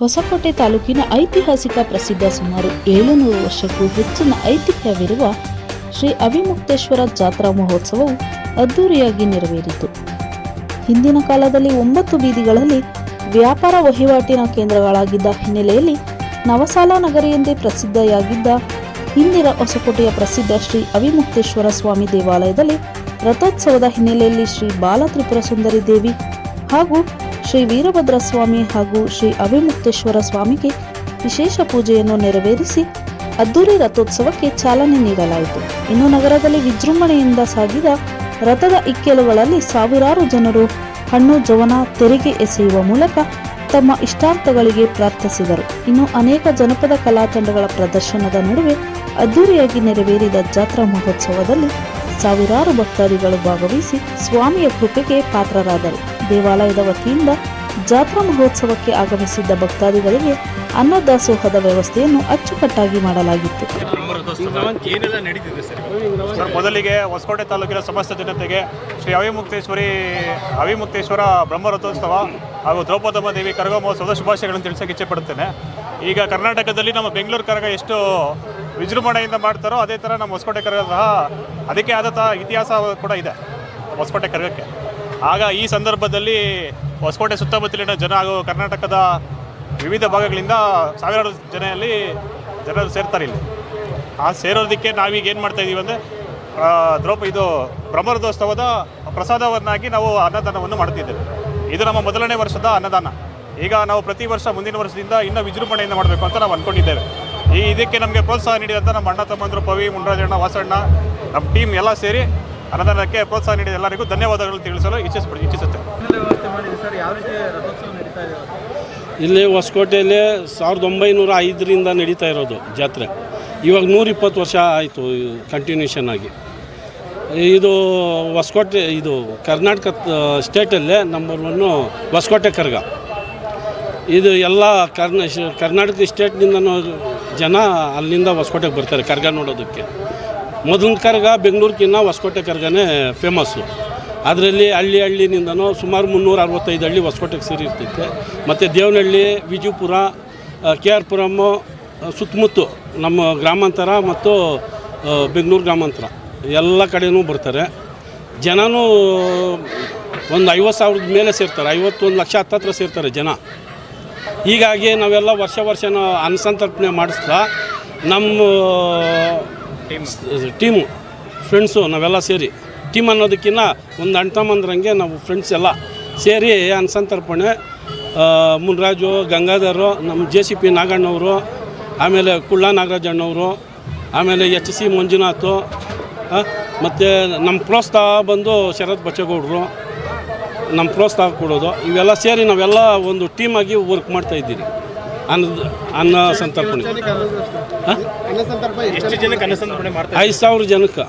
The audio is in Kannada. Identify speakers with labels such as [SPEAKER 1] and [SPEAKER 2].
[SPEAKER 1] ಹೊಸಕೋಟೆ ತಾಲೂಕಿನ ಐತಿಹಾಸಿಕ ಪ್ರಸಿದ್ಧ ಸುಮಾರು ಏಳುನೂರು ವರ್ಷಕ್ಕೂ ಹೆಚ್ಚಿನ ಐತಿಹ್ಯವಿರುವ ಶ್ರೀ ಅವಿಮುಕ್ತೇಶ್ವರ ಜಾತ್ರಾ ಮಹೋತ್ಸವವು ಅದ್ದೂರಿಯಾಗಿ ನೆರವೇರಿತು. ಹಿಂದಿನ ಕಾಲದಲ್ಲಿ ಒಂಬತ್ತು ಬೀದಿಗಳಲ್ಲಿ ವ್ಯಾಪಾರ ವಹಿವಾಟಿನ ಕೇಂದ್ರಗಳಾಗಿದ್ದ ಹಿನ್ನೆಲೆಯಲ್ಲಿ ನವಸಾಲ ನಗರಿ ಎಂದೇ ಪ್ರಸಿದ್ಧಿಯಾಗಿದ್ದ ಹಿಂದಿನ ಹೊಸಕೋಟೆಯ ಪ್ರಸಿದ್ಧ ಶ್ರೀ ಅವಿಮುಕ್ತೇಶ್ವರ ಸ್ವಾಮಿ ದೇವಾಲಯದಲ್ಲಿ ರಥೋತ್ಸವದ ಹಿನ್ನೆಲೆಯಲ್ಲಿ ಶ್ರೀ ಬಾಲತ್ರಿಪುರ ಸುಂದರಿ ದೇವಿ ಹಾಗೂ ಶ್ರೀ ವೀರಭದ್ರ ಸ್ವಾಮಿ ಹಾಗೂ ಶ್ರೀ ಅಭಿಮುಕ್ತೇಶ್ವರ ಸ್ವಾಮಿಗೆ ವಿಶೇಷ ಪೂಜೆಯನ್ನು ನೆರವೇರಿಸಿ ಅದ್ದೂರಿ ರಥೋತ್ಸವಕ್ಕೆ ಚಾಲನೆ ನೀಡಲಾಯಿತು. ಇನ್ನು ನಗರದಲ್ಲಿ ವಿಜೃಂಭಣೆಯಿಂದ ಸಾಗಿದ ರಥದ ಇಕ್ಕೆಲುಗಳಲ್ಲಿ ಸಾವಿರಾರು ಜನರು ಹಣ್ಣು ಜವನ ತೆರಿಗೆ ಎಸೆಯುವ ಮೂಲಕ ತಮ್ಮ ಇಷ್ಟಾರ್ಥಗಳಿಗೆ ಪ್ರಾರ್ಥಿಸಿದರು. ಇನ್ನು ಅನೇಕ ಜನಪದ ಕಲಾ ತಂಡಗಳ ಪ್ರದರ್ಶನದ ನಡುವೆ ಅದ್ದೂರಿಯಾಗಿ ನೆರವೇರಿದ ಜಾತ್ರಾ ಮಹೋತ್ಸವದಲ್ಲಿ ಸಾವಿರಾರು ಭಕ್ತಾದಿಗಳು ಭಾಗವಹಿಸಿ ಸ್ವಾಮಿಯ ಕೃಪೆಗೆ ಪಾತ್ರರಾದರು. ದೇವಾಲಯದ ವತಿಯಿಂದ ಜಾತ್ರಾ ಮಹೋತ್ಸವಕ್ಕೆ ಆಗಮಿಸಿದ್ದ ಭಕ್ತಾದಿಗಳಿಗೆ ಅನ್ನದಾಸೋಹದ ವ್ಯವಸ್ಥೆಯನ್ನು ಅಚ್ಚುಕಟ್ಟಾಗಿ ಮಾಡಲಾಗಿತ್ತು.
[SPEAKER 2] ಸರ್,
[SPEAKER 3] ಮೊದಲಿಗೆ ಹೊಸಕೋಟೆ ತಾಲೂಕಿನ ಸಮಸ್ತ ಜನತೆಗೆ ಶ್ರೀ ಅವಿಮುಕ್ತೇಶ್ವರಿ, ಅವಿಮುಕ್ತೇಶ್ವರ ಬ್ರಹ್ಮರಥೋತ್ಸವ ಹಾಗೂ ದ್ರೌಪದಮ್ಮ ದೇವಿ ಕರಗ ಮಹೋತ್ಸವದ ಶುಭಾಶಯಗಳನ್ನು ತಿಳಿಸೋಕೆ ಇಚ್ಛೆಪಡುತ್ತೇನೆ ಈಗ ಕರ್ನಾಟಕದಲ್ಲಿ ನಮ್ಮ ಬೆಂಗಳೂರು ಕರಗ ಎಷ್ಟು ವಿಜೃಂಭಣೆಯಿಂದ ಮಾಡ್ತಾರೋ ಅದೇ ಥರ ನಮ್ಮ ಹೊಸಕೋಟೆ ಕರಗ ಸಹ ಅದಕ್ಕೆ ಆದಂಥ ಇತಿಹಾಸ ಕೂಡ ಇದೆ. ಹೊಸಕೋಟೆ ಕರಗಕ್ಕೆ. ಆಗ ಈ ಸಂದರ್ಭದಲ್ಲಿ ಹೊಸಕೋಟೆ ಸುತ್ತಮುತ್ತಲಿನ ಜನ ಹಾಗೂ ಕರ್ನಾಟಕದ ವಿವಿಧ ಭಾಗಗಳಿಂದ ಸಾವಿರಾರು ಜನರಲ್ಲಿ ಜನರು ಸೇರ್ತಾರೆ ಇಲ್ಲಿ. ಆ ಸೇರೋದಕ್ಕೆ ನಾವೀಗ ಏನು ಮಾಡ್ತಾ ಇದೀವಿ ಅಂದರೆ ದ್ರೌಪ ಇದು ಬ್ರಹ್ಮರಥೋತ್ಸವದ ಪ್ರಸಾದವನ್ನಾಗಿ ನಾವು ಅನ್ನದಾನವನ್ನು ಮಾಡ್ತಿದ್ದೇವೆ ಇದು ನಮ್ಮ ಮೊದಲನೇ ವರ್ಷದ ಅನ್ನದಾನ. ಈಗ ನಾವು ಪ್ರತಿ ವರ್ಷ ಮುಂದಿನ ವರ್ಷದಿಂದ ಇನ್ನೂ ವಿಜೃಂಭಣೆಯಿಂದ ಮಾಡಬೇಕು ಅಂತ ನಾವು ಅಂದ್ಕೊಂಡಿದ್ದೇವೆ ಈ ಇದಕ್ಕೆ ನಮಗೆ ಪ್ರೋತ್ಸಾಹ ನೀಡಿದಂಥ ನಮ್ಮ ಅಣ್ಣ ತಮ್ಮಂದರು ಪವಿ ಮುಂಡ್ರಾಜಣ್ಣ ವಾಸಣ್ಣ, ನಮ್ಮ ಟೀಮ್ ಎಲ್ಲ ಸೇರಿ ಅನ್ನದಾನಕ್ಕೆ ಪ್ರೋತ್ಸಾಹ ನೀಡಿದ ಎಲ್ಲರಿಗೂ ಧನ್ಯವಾದಗಳು ತಿಳಿಸಲು ಇಚ್ಛಿಸ್ಬಿಡಿ ಇಚ್ಛಿಸುತ್ತೆ
[SPEAKER 4] ಇಲ್ಲಿ ಹೊಸಕೋಟೆಯಲ್ಲಿ ಸಾವಿರದ ಒಂಬೈನೂರ ಐದರಿಂದ ನಡೀತಾ ಇರೋದು ಜಾತ್ರೆ. ಇವಾಗ ನೂರಿಪ್ಪತ್ತು ವರ್ಷ ಆಯಿತು ಕಂಟಿನ್ಯೂಷನ್ ಆಗಿ. ಇದು ಹೊಸಕೋಟೆ ಇದು ಕರ್ನಾಟಕ ಸ್ಟೇಟಲ್ಲೇ ನಂಬರ್ ಒನ್ನು ಹೊಸಕೋಟೆ ಕರ್ಗ. ಇದು ಎಲ್ಲ ಕರ್ನ ಶ- ಕರ್ನಾಟಕ ಸ್ಟೇಟ್ನಿಂದನೂ ಜನ ಅಲ್ಲಿಂದ ಹೊಸಕೋಟೆಗೆ ಬರ್ತಾರೆ ಕರ್ಗ ನೋಡೋದಕ್ಕೆ. ಮೊದಲಿನ ಕರ್ಗ ಬೆಂಗಳೂರಿಗಿನ್ನ ಹೊಸಕೋಟೆ ಕರ್ಗನೇ ಫೇಮಸ್ಸು ಅದರಲ್ಲಿ ಹಳ್ಳಿ ಹಳ್ಳಿನಿಂದನೂ ಸುಮಾರು ಮುನ್ನೂರ ಅರವತ್ತೈದು ಹಳ್ಳಿ ಹೊಸಕೋಟೆಗೆ ಸೇರಿರ್ತೈತೆ. ಮತ್ತು ದೇವನಹಳ್ಳಿ, ವಿಜಯಪುರ ಕೆ ಆರ್ ಪುರಮ್ಮು ಸುತ್ತಮುತ್ತು ನಮ್ಮ ಗ್ರಾಮಾಂತರ ಮತ್ತು ಬೆಂಗಳೂರು ಗ್ರಾಮಾಂತರ ಎಲ್ಲ ಕಡೆಯೂ ಬರ್ತಾರೆ. ಜನನೂ ಒಂದು ಐವತ್ತು ಸಾವಿರದ ಮೇಲೆ ಸೇರ್ತಾರೆ, ಐವತ್ತೊಂದು ಲಕ್ಷ ಹತ್ತತ್ರ ಸೇರ್ತಾರೆ ಜನ. ಹೀಗಾಗಿ ನಾವೆಲ್ಲ ವರ್ಷ ವರ್ಷನೂ ಅನ್ಸಂತರ್ಪಣೆ ಮಾಡಿಸ್ತಾ ನಮ್ಮ ಟೀಮು ಫ್ರೆಂಡ್ಸು ನಾವೆಲ್ಲ ಸೇರಿ. ಟೀಮ್ ಅನ್ನೋದಕ್ಕಿಂತ ಒಂದು ಅಣ್ತಮ್ಮಂದ್ರಂಗೆ ನಾವು ಫ್ರೆಂಡ್ಸ್ ಎಲ್ಲ ಸೇರಿ ಅನ್ಸಂತರ್ಪಣೆ ಮುನ್ರಾಜು, ಗಂಗಾಧರು ನಮ್ಮ ಜೆ ಸಿ ಪಿ ನಾಗಣ್ಣವರು, ಆಮೇಲೆ ಕುಳ್ಳ ನಾಗರಾಜಣ್ಣವರು ಆಮೇಲೆ ಎಚ್ ಸಿ ಮಂಜುನಾಥು ಮತ್ತು ನಮ್ಮ ಪ್ರೋತ್ಸಾಹ ಬಂದು ಶರತ್ ಬಚ್ಚೇಗೌಡರು ನಮ್ಮ ಪ್ರೋತ್ಸಾಹ ಕೊಡೋದು. ಇವೆಲ್ಲ ಸೇರಿ ನಾವೆಲ್ಲ ಒಂದು ಟೀಮಾಗಿ ವರ್ಕ್ ಮಾಡ್ತಾ ಇದ್ದೀರಿ ಅನ್ನ ಅನ್ನ ಸಂತರ್ಪಣೆ.
[SPEAKER 2] ಎಷ್ಟು ಜನಕ್ಕೆ ಅನ್ನಸಂತರ್ಪಣೆ ಮಾಡ್ತಾ
[SPEAKER 4] ಐದು ಸಾವಿರ ಜನಕ್ಕೆ.